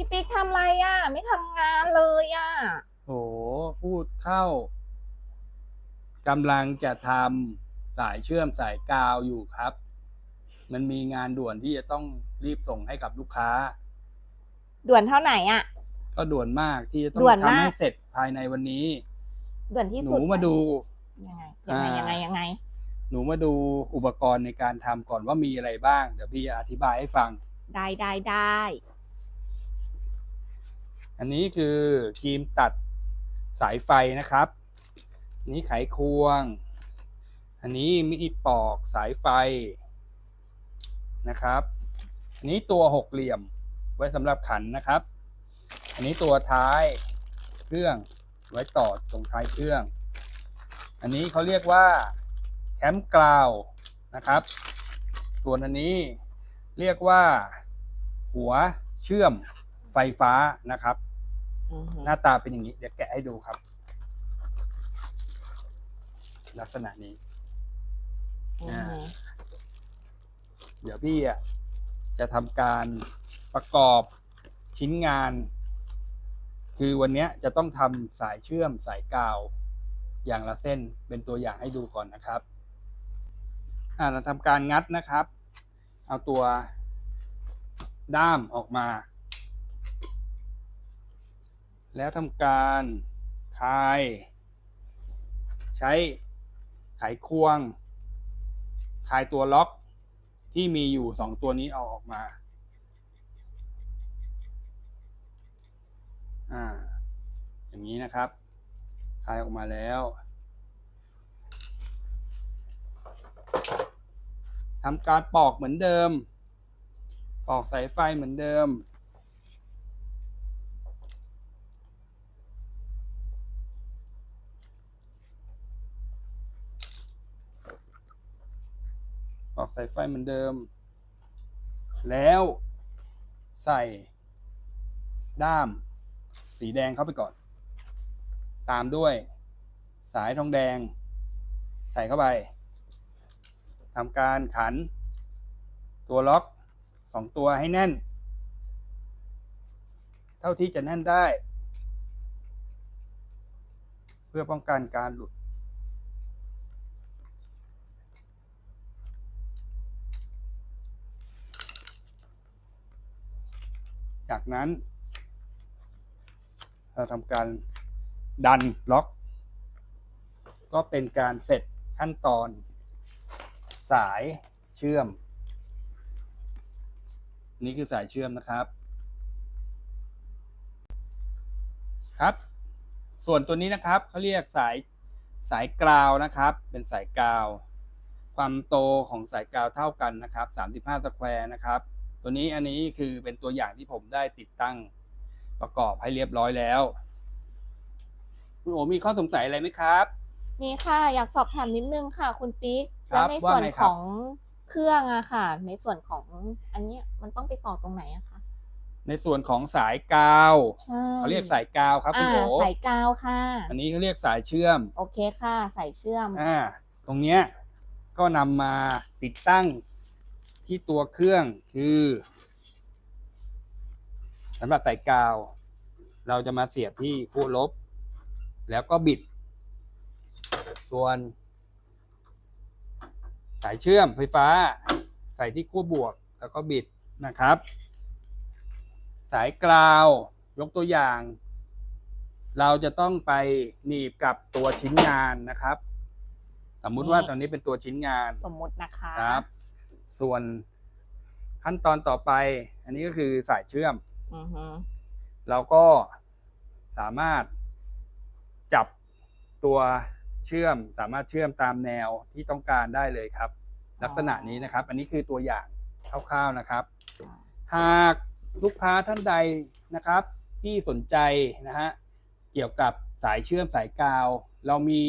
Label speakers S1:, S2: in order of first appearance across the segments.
S1: พี่ปิ๊กทำอะไรอะ ไม่ทำงานเลยอะ
S2: โหพูดเข้ากำลังจะทำสายเชื่อมสายกาวอยู่ครับ มันมีงานด่วนที่จะต้องรีบส่งให้กับลูกค้า
S1: ด่วนเท่าไหนอะ
S2: ก็ด่วนมากที่จะต้อง
S1: ด่วน
S2: ทำ
S1: มาก
S2: ให้เสร็จภายในวันนี้
S1: ด่วนที่
S2: ห
S1: สุ
S2: นู
S1: ด
S2: มาดู
S1: ยังไงยังไง
S2: อ่า
S1: ยังไงยังไง
S2: หนูมาดูอุปกรณ์ในการทำก่อนว่ามีอะไรบ้าง เดี๋ยวพี่จะอธิบายให้ฟัง
S1: ได้ได้ได้
S2: อันนี้คือครีมตัดสายไฟนะครับนนี้ไขควง อันนี้มีปอกสายไฟนะครับ อันนี้ตัวหกเหลี่ยมไว้สำหรับขันนะครับ อันนี้ตัวท้ายเครื่องไว้ต่อตรงท้ายเครื่อง อันนี้เขาเรียกว่าแคมกราวนะครับ ส่วนอันนี้เรียกว่าหัวเชื่อมไฟฟ้านะครับ
S1: หือ
S2: หน้าตาเป็นอย่างนี้ เดี๋ยวแกะให้ดูครับ ลักษณะนี้
S1: อือหือ
S2: เดี๋ยวพี่อะจะทำการประกอบชิ้นงาน คือวันเนี้ยจะต้องทำสายเชื่อมสายกาว อย่างละเส้นเป็นตัวอย่างให้ดูก่อนนะครับอ่าเราทำการงัดนะครับ เอาตัวด้ามออกมา แล้วทำการคลาย ใช้ไขควงคลายตัวล็อกที่มีอยู่สองตัวนี้เอาออกมาอ่าอย่างนี้นะครับคลายออกมาแล้วทำการปอกเหมือนเดิม ปอกสายไฟเหมือนเดิม ปอกสายไฟเหมือนเดิม แล้วใส่ด้าม สีแดงเข้าไปก่อน ตามด้วย สายทองแดง ใส่เข้าไปทำการขัน ตัวล็อกสองตัวให้แน่น เท่าที่จะแน่นได้ เพื่อป้องกันการหลุด จากนั้น เราทำการดันล็อก ก็เป็นการเสร็จขั้นตอน สายเชื่อม นี่คือสายเชื่อมนะครับ ครับ ส่วนตัวนี้นะครับเขาเรียกสายสายกราวนะครับ เป็นสายกาว ความโตของสายกาวเท่ากันนะครับ 35สแควร์นะครับ ตัวนี้อันนี้คือเป็นตัวอย่างที่ผมได้ติดตั้งประกอบให้เรียบร้อยแล้วคุณโอมีข้อสงสัยอะไรไหมครับ
S1: มีค่ะอยากสอบถามนิดนึงค่ะ คุณปิ๊ก
S2: ครั
S1: แล้ว
S2: บ
S1: ใน
S2: ว่า
S1: ส่วน
S2: ไงค
S1: ข
S2: รับ
S1: องเครื่องอะค่ะ ในส่วนของอันเนี้ยมันต้องไปต่อตรงไหนอะคะ
S2: ในส่วนของสายกาว
S1: ใช่
S2: เขาเรียกสายกาวครับคุณ
S1: อ่า
S2: โอ
S1: สายกาวค่ะ
S2: อันนี้เขาเรียกสายเชื่อม
S1: โอเคค่ะสายเชื่อม
S2: อ่า ตรงเนี้ยก็นำมาติดตั้ง ที่ตัวเครื่องคือสำหรับสายกาว เราจะมาเสียบที่ขั้วลบ แล้วก็บิด ส่วน สายเชื่อมไฟฟ้า ใส่ที่ขั้วบวกแล้วก็บิดนะครับ สายกราวยกตัวอย่าง เราจะต้องไปหนีบกับตัวชิ้นงานนะครับ สมมุติว่า
S1: นี่
S2: ตอนนี้เป็นตัวชิ้นงาน
S1: สมมุตินะคะ
S2: ครับ ส่วนขั้นตอนต่อไป อันนี้ก็คือสายเชื่อม
S1: อือฮึ
S2: เราก็สามารถจับตัวเชื่อม สามารถเชื่อมตามแนวที่ต้องการได้เลยครับ ลักษณะนี้นะครับ อันนี้คือตัวอย่างคร่าวๆนะครับ หากลูกค้าท่านใดนะครับ ที่สนใจนะฮะเกี่ยวกับสายเชื่อมสายกาว เรามี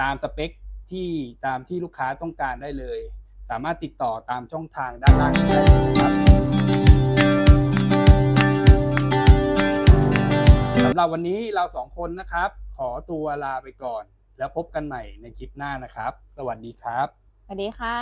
S2: ตามสเปคที่ตามที่ลูกค้าต้องการได้เลย สามารถติดต่อตามช่องทางด้านล่างนี้ได้เลยครับสำหรับวันนี้เราสองคนนะครับ ขอตัวลาไปก่อน แล้วพบกันใหม่ในคลิปหน้านะครับ สวัสดีครับ
S1: สวัสดีค่ะ